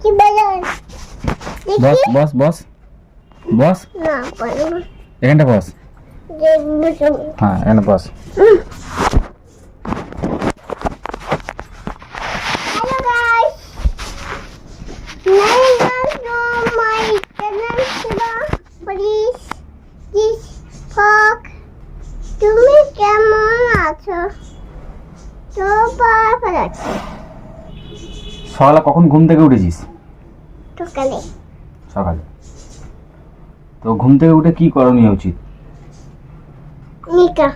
কি বেলুন বস বস বস বস না এখানটা বস হ্যাঁ এখানে বস তুমি কেমন আছো তো আছি সকালে কখন ঘুম থেকে উঠেছিস? সকালে। সকালে। তো ঘুম থেকে উঠে কি করণীয় উচিত? নিকা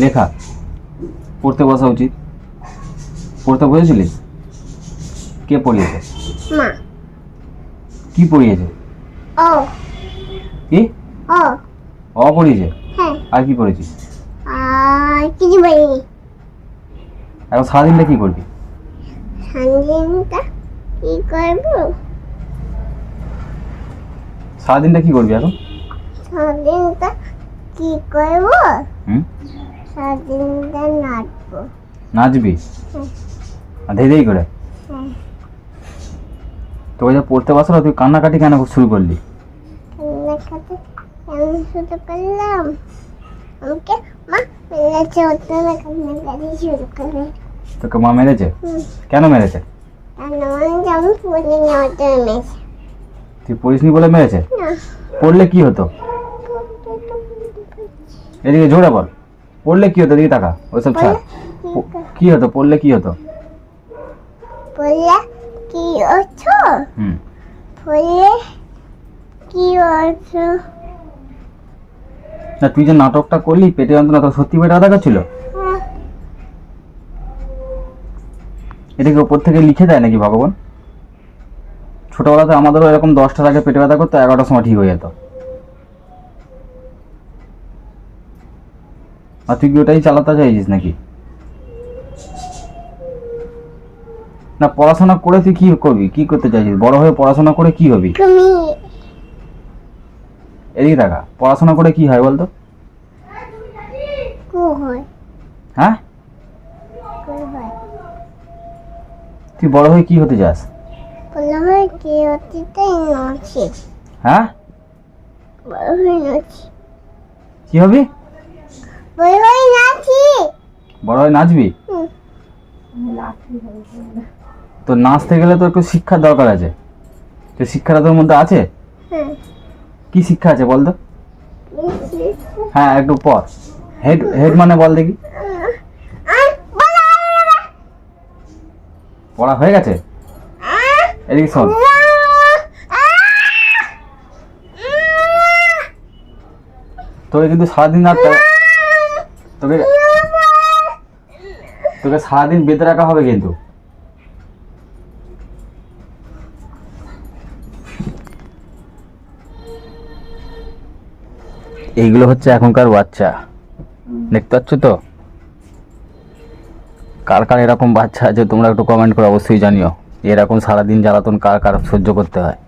লেখা। পড়তে বসা উচিত। পড়তে বসেছিলিস কে পড়িয়েছে? মা। কি পড়িয়েছে? ও কি? ও অ পড়িয়েছে? হ্যাঁ। আর কি পড়েছিস? আর কিছু বলিনি এখন সারাদিনটা কি করবি? সানদিনটা কি করব? সারাদিনটা কি করবি এখন? সানদিনটা কি করব? হুম? সানদিনটা নাচবো। নাচবি। আর ধেই করে? হ্যাঁ। তোকে যা পড়তে বসল তুই কান্নাকাটি কেন শুরু করলি? কান্নাকাটি আমি শুরু করলাম? আমাকে মা ওটা না কান্নাকাটি শুরু করে তোকে মা মেরেছে? কেন মেরেছে? তুই পড়িসনি বলে মেরেছে? পড়লে কি হতো? এদিকে জোরে বল। পড়লে কি হতো? এদিকে টাকা ওইসব ছাড়। কি হতো? পড়লে কি হতো? বললে কি হুম। বললে কি আছো না তুই যে নাটকটা করলি পেটে যন্ত্রণা তোর সত্যি পেটে ব্যথা করছিল এটাকে ওপর থেকে লিখে দেয় নাকি ভগবান? ছোটবেলাতে আমাদেরও এরকম দশটার আগে পেটে ব্যথা করতো এগারোটার সময় ঠিক হয়ে যেত। আর তুই কি ওটাই চালাতে চাইছিস নাকি? না পড়াশোনা করে তুই কি করবি? কি করতে চাইছিস? বড় হয়ে পড়াশোনা করে কি হবি? এদিকে দেখা পড়াশোনা করে কি হয় বলতো? হয় হ্যাঁ কো হয় তুই বড় হয়ে কি হতে চাস বলা হয় কি অতীতে নাচি। হ্যাঁ? বড় হয়ে নাচি। কি হবি বড় হয়ে নাচি। বড় হয়ে নাচবি? তো নাচতে গেলে তো একটু শিক্ষার দরকার আছে। তো শিক্ষাটা তোর মধ্যে আছে? হ্যাঁ। কি শিক্ষা আছে বল তো? হ্যাঁ একটু পর হেড হেড মানে বল দেখি আর বলা পড়া হয়ে গেছে? এদিকে শোন। তোকে কিন্তু সারাদিন আর তোকে তোকে সারাদিন বেঁধে রাখা হবে কিন্তু। এইগুলো হচ্ছে এখনকার বাচ্চা। দেখতে পাচ্ছ তো? কার কার এরকম বাচ্চা আছে তোমরা একটু কমেন্ট করে অবশ্যই জানিও। এরকম সারাদিন জ্বালাতন কার কার সহ্য করতে হয়।